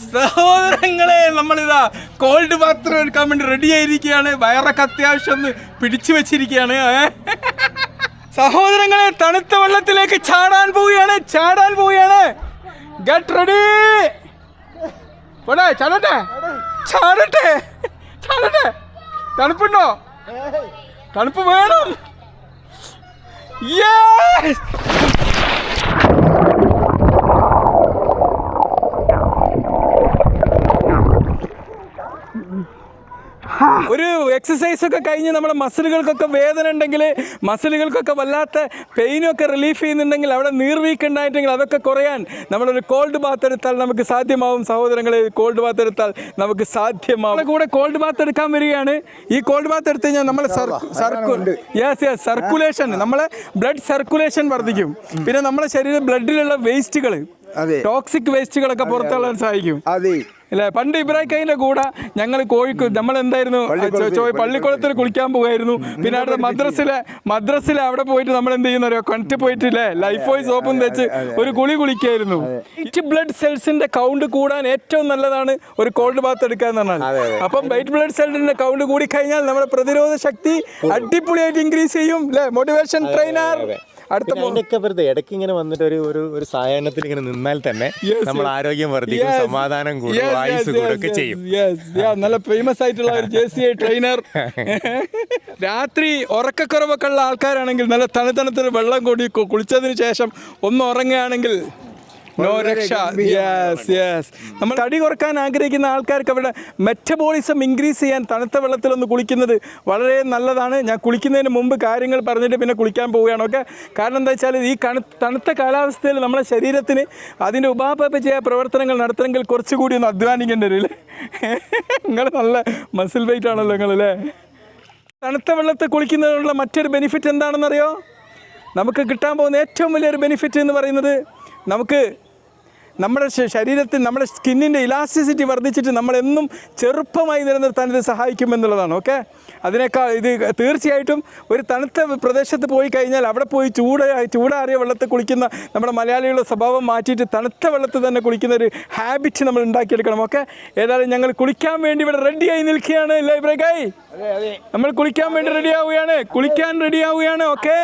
സഹോദരങ്ങളെ നമ്മളിതാ called bathroom എടുക്കാൻ വേണ്ടി റെഡി ആയിരിക്കുകയാണ്. വയറൊക്കെ അത്യാവശ്യം ഒന്ന് പിടിച്ചു വെച്ചിരിക്കുകയാണ്. സഹോദരങ്ങളെ തണുത്ത വെള്ളത്തിലേക്ക് ചാടാൻ പോവുകയാണ്. ചാടാൻ പോവുകയാണ്. ഗെറ്റ് റെഡി പോടെ ചാടട്ടെ? ചാടട്ടെ? ചാടട്ടെ? തണുപ്പുണ്ടോ? തണുപ്പ് വേണം. Yes! ഒരു എക്സസൈസ് ഒക്കെ കഴിഞ്ഞ് നമ്മുടെ മസിലുകൾക്കൊക്കെ വേദന ഉണ്ടെങ്കിൽ മസിലുകൾക്കൊക്കെ വല്ലാത്ത പെയിനൊക്കെ റിലീഫ് ചെയ്യുന്നുണ്ടെങ്കിൽ അവിടെ നീർവീക്ക് ഉണ്ടായിട്ടുണ്ടെങ്കിൽ അതൊക്കെ കുറയാൻ നമ്മളൊരു കോൾഡ് ബാത്ത് എടുത്താൽ നമുക്ക് സാധ്യമാവും സഹോദരങ്ങളെ കോൾഡ് ബാത്ത് എടുത്താൽ നമുക്ക് സാധ്യമാവും. കൂടെ കോൾഡ് ബാത്ത് എടുക്കാൻ വരികയാണ്. ഈ കോൾഡ് ബാത്ത് എടുത്തു കഴിഞ്ഞാൽ നമ്മൾ യെസ് യെസ് സർക്കുലേഷൻ നമ്മളെ ബ്ലഡ് സർക്കുലേഷൻ വർദ്ധിക്കും. പിന്നെ നമ്മുടെ ശരീരം ബ്ലഡിലുള്ള വേസ്റ്റുകൾ അതെ. ടോക്സിക് വേസ്റ്റുകളൊക്കെ പുറത്തള്ളാൻ സഹായിക്കും. അതെ. അല്ലേ പണ്ട് ഇബ്രാഹിം കൈന്റെ കൂടെ ഞങ്ങൾ കോഴിക്കോട് നമ്മൾ എന്തായിരുന്നു പള്ളിക്കുളത്തിൽ കുളിക്കാൻ പോകുമായിരുന്നു പിന്നെ അവിടെ മദ്രസിലെ മദ്രസിലെ അവിടെ പോയിട്ട് നമ്മൾ എന്ത് ചെയ്യുന്ന കണ്ടിട്ട് പോയിട്ടില്ലേ? ലൈഫ് ബോയ് സോപ്പും തെച്ച് ഒരു കുളി കുളിക്കായിരുന്നു. വൈറ്റ് ബ്ലഡ് സെൽസിന്റെ കൗണ്ട് കൂടാൻ ഏറ്റവും നല്ലതാണ് ഒരു കോൾഡ് ബാത്ത് എടുക്കുക എന്ന് പറഞ്ഞാൽ അപ്പം വൈറ്റ് ബ്ലഡ് സെൽസിന്റെ കൗണ്ട് കൂടി കഴിഞ്ഞാൽ നമ്മുടെ പ്രതിരോധ ശക്തി അടിപൊളിയായിട്ട് ഇൻക്രീസ് ചെയ്യും അല്ലേ മോട്ടിവേഷൻ ട്രെയിനർ അടുത്ത വെറുതെ ഇടയ്ക്ക് ഇങ്ങനെ വന്നിട്ട് ഒരു ഒരു ഒരു സായാഹ്നത്തിൽ ഇങ്ങനെ നിന്നാൽ തന്നെ നമ്മൾ ആരോഗ്യം വർദ്ധിക്കും സമാധാനം കൂടും Yes, ആയുസ് yes, കൂടും yes, ഒക്കെ yes, ചെയ്യും. നല്ല ഫേമസ് ആയിട്ടുള്ള ഒരു ജെ സി ഐ ട്രെയിനർ രാത്രി ഉറക്കക്കുറവൊക്കെ ഉള്ള ആൾക്കാരാണെങ്കിൽ നല്ല തണുത്തണുത്തൊരു വെള്ളം കൂടി കുളിച്ചതിന് ശേഷം ഒന്ന് ഉറങ്ങുകയാണെങ്കിൽ നോ രക്ഷ. യെസ് യെസ് നമ്മൾ തടി കുറയ്ക്കാൻ ആഗ്രഹിക്കുന്ന ആൾക്കാർക്ക് അവരുടെ മെറ്റബോളിസം ഇൻക്രീസ് ചെയ്യാൻ തണുത്ത വെള്ളത്തിലൊന്ന് കുളിക്കുന്നത് വളരെ നല്ലതാണ്. ഞാൻ കുളിക്കുന്നതിന് മുമ്പ് കാര്യങ്ങൾ പറഞ്ഞിട്ട് പിന്നെ കുളിക്കാൻ പോവുകയാണ്. ഓക്കെ കാരണം എന്താ വെച്ചാൽ ഈ കണു തണുത്ത കാലാവസ്ഥയിൽ നമ്മുടെ ശരീരത്തിന് അതിന്റെ ഉപാപചയ പ്രവർത്തനങ്ങൾ നടത്തണമെങ്കിൽ കുറച്ചുകൂടി ഒന്ന് അധ്വാനിക്കേണ്ടി വരും അല്ലേ? നിങ്ങൾ നല്ല മസിൽ വെയിറ്റ് ആണല്ലോ നിങ്ങളല്ലേ തണുത്ത വെള്ളത്തിൽ കുളിക്കുന്നതിനുള്ള മറ്റൊരു ബെനിഫിറ്റ് എന്താണെന്നറിയോ? നമുക്ക് കിട്ടാൻ പോകുന്ന ഏറ്റവും വലിയൊരു ബെനിഫിറ്റ് എന്ന് പറയുന്നത് നമുക്ക് നമ്മുടെ ശരീരത്തിൽ നമ്മുടെ സ്കിന്നിന്റെ ഇലാസ്റ്റിസിറ്റി വർദ്ധിച്ചിട്ട് നമ്മളെന്നും ചെറുപ്പമായി നിലനിർത്താൻ ഇത് സഹായിക്കുമെന്നുള്ളതാണ് ഓക്കെ അതിനേക്കാൾ ഇത് തീർച്ചയായിട്ടും ഒരു തണുത്ത പ്രദേശത്ത് പോയി കഴിഞ്ഞാൽ അവിടെ പോയി ചൂട് ചൂടാറിയ വെള്ളത്തിൽ കുളിക്കുന്ന നമ്മുടെ മലയാളികളുടെ സ്വഭാവം മാറ്റിയിട്ട് തണുത്ത വെള്ളത്തിൽ തന്നെ കുളിക്കുന്ന ഒരു ഹാബിറ്റ് നമ്മൾ ഉണ്ടാക്കിയെടുക്കണം ഓക്കെ ഏതായാലും ഞങ്ങൾ കുളിക്കാൻ വേണ്ടി ഇവിടെ റെഡിയായി നിൽക്കുകയാണ് ലൈബ്രറി നമ്മൾ കുളിക്കാൻ വേണ്ടി റെഡിയാവുകയാണ് കുളിക്കാൻ റെഡിയാവുകയാണ് ഓക്കെ